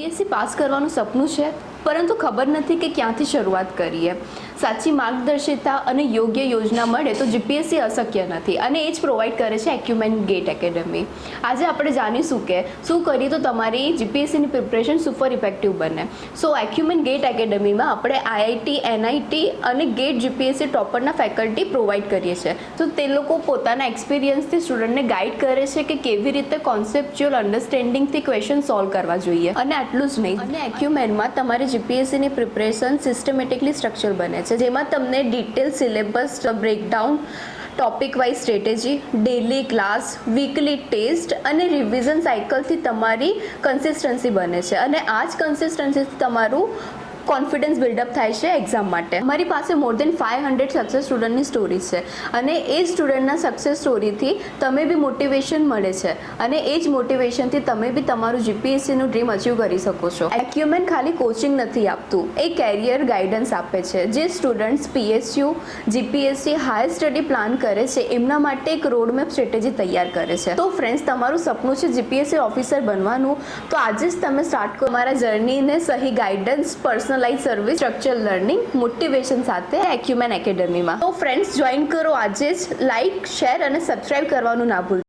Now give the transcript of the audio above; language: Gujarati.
જીપીએસસી પાસ કરવાનું સપનું છે? પરંતુ ખબર નથી કે ક્યાંથી શરૂઆત કરીએ. સાચી માર્ગદર્શિતા અને યોગ્ય યોજના મળે તો જીપીએસસી અશક્ય નથી. અને એ જ પ્રોવાઈડ કરે છે એક્યુમેન્ટ ગેટ એકેડમી આજે આપણે જાણીશું કે શું કરીએ તો તમારી જીપીએસસીની પ્રિપરેશન સુપર ઇફેક્ટિવ બને. સો એક્યુમેન્ટ ગેટ એકેડમીમાં આપણે આઈઆઈટી એનઆઈટી અને ગેટ જીપીએસસી ટોપરના ફેકલ્ટી પ્રોવાઈડ કરીએ છીએ. તો તે લોકો પોતાના એક્સપિરિયન્સથી સ્ટુડન્ટને ગાઈડ કરે છે કે કેવી રીતે કોન્સેપ્ચ્યુઅલ અન્ડરસ્ટેન્ડિંગથી ક્વેશ્ચન સોલ્વ કરવા જોઈએ. અને આટલું જ નહીં. અને એક્યુમેન્ટમાં તમારી જીપીએસસીની પ્રિપરેશન સિસ્ટમેટિકલી સ્ટ્રક્ચર બને છે. જેમાં તમને detail syllabus breakdown topic wise strategy daily class weekly test અને રિવિઝન સાયકલથી તમારી કન્સિસ્ટન્સી બને છે. અને આ જ કન્સિસ્ટન્સીથી તમારું કોન્ફિડન્સ બિલ્ડઅપ થાય છે એક્ઝામ માટે. મારી પાસે more than five hundred success સ્ટુડન્ટની story છે. અને એ સ્ટુડન્ટના સક્સેસ સ્ટોરીથી તમે બી મોટિવેશન મળે છે. અને એ જ મોટિવેશનથી તમે બી તમારું જીપીએસસીનું ડ્રીમ અચીવ કરી શકો છો. એક્યુમેન ખાલી કોચિંગ નથી આપતું. એ કેરિયર ગાઈડન્સ આપે છે. જે students PSU GPSC higher study plan કરે છે, એમના માટે એક રોડમેપ સ્ટ્રેટેજી તૈયાર કરે છે. તો ફ્રેન્ડ્સ તમારું સપનું છે જીપીએસસી ઓફિસર બનવાનું. તો આજે જ તમે સ્ટાર્ટ કરો. મારા જર્નીને સહી guidance personalize service structure learning motivation સાથે એક્યુમેન એકેડમીમાં તો ફ્રેન્ડ્સ જોઈન કરો આજે જ. લાઇક શેર અને સબસ્ક્રાઇબ કરવાનું ના ભૂલતા